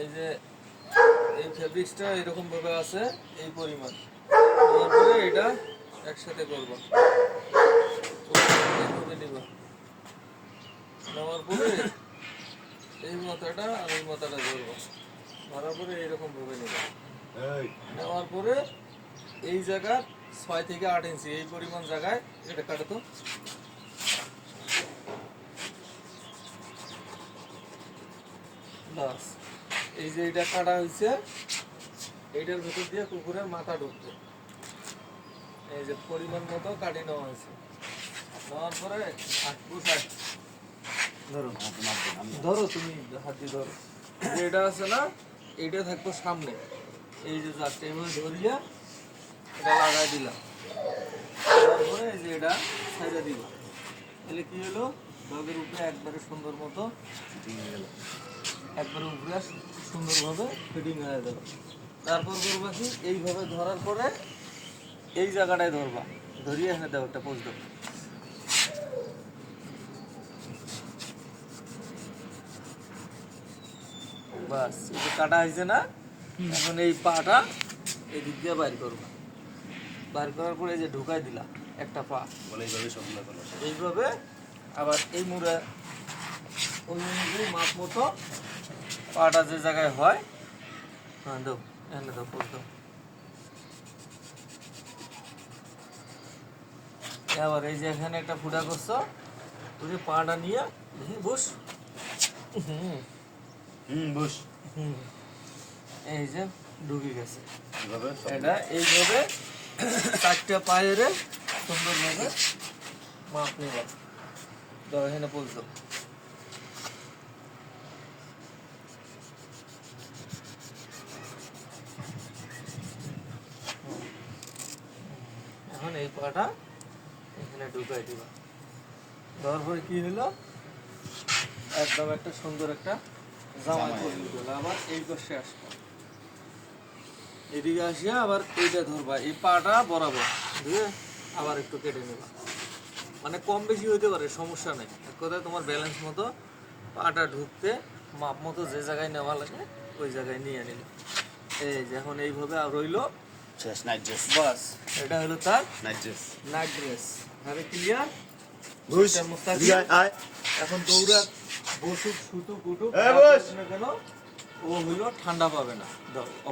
এই যে এই ফেব্রিক্সটা এরকম ভাবে আছে এই পরিমাণ। তারপরে এটা একসাথে করব। এইভাবে নিব নেওয়ার পরে এই মাথাটা আর এই মাথাটা ধরবো। ধরার পরে এইরকম ভাবে নিব নেওয়ার পরে এই জায়গা ছয় থেকে আট ইঞ্চি এই পরিমাণ জায়গায় এটা কাটে তো বাস এই যে এটা কাটা হয়েছে এইটার ভেতর দিয়ে কুকুরের মাথা ঢুকবে এই যে পরিমাণ মতো কাটি নেওয়া হয়েছে। নেওয়ার পরে হাত ধরো ধরো তুমি হাত দিয়ে ধরো। যে এটা আছে না এইটা থাকব সামনে। এই যে জাস্ট এইভাবে ধরিয়া এটা লাগাই দিলাম। তারপরে এই যে এটা ছাইড়া দিবা তাহলে কি হলো? ডগের উপরে একবারে সুন্দর মতো একবারে উপরে সুন্দরভাবে ফিটিং হয়ে যাবে তারপর করবা কি এইভাবে ধরার পরে এই জায়গাটায় ধরবা। ধরিয়ে এখানে দাও একটা দাও বাস এটা কাটা হয়েছে না এখন এই পাটা এই দিক দিয়ে বাইর করবা। বাইর করার পরে যে ঢুকাই দিলাম একটা পা। বলে এইভাবে সবগুলো এইভাবে আবার এই মুড়ে ওই অনুযায়ী মাপ মতো পাটা যে জায়গায় হয় হ্যাঁ দাও এনে দাও পোজ দাও। আবার এই যে এখানে একটা ফুটা করছ যে পাটা নিয়ে দেখি বস। হুম। হুম বুঝ হুম। এই যে ঢুকে গেছে। এটা এইভাবে চারটা পায়ের সুন্দরভাবে মাপ নেবা দাও এখানে পৌঁছো এখন এই পাটা এখানে ঢুকাই দিবা দেওয়ার পরে কি হলো একদম একটা সুন্দর একটা জামাই। তৈরি হলো আবার এই পাশে আসব এদিকে আসিয়া আবার এইটা ধরবা এই পাটা বরাবর দিয়ে আবার একটু কেটে নেবা মানে কম বেশি হইতে পারে সমস্যা নেই। এক কথায় তোমার ব্যালেন্স মতো পাটা ঢুকতে মাপ মতো যে জায়গায় নেওয়া লাগে ওই জায়গায় নিয়ে নিল। এই যে এখন এইভাবে আর রইল। বাস এটা হলো তার নাইট ড্রেস নাইট ড্রেস আরে ক্লিয়ার এখন দৌড়া বসুক। করুক না কেন ও হইল ঠান্ডা পাবে না।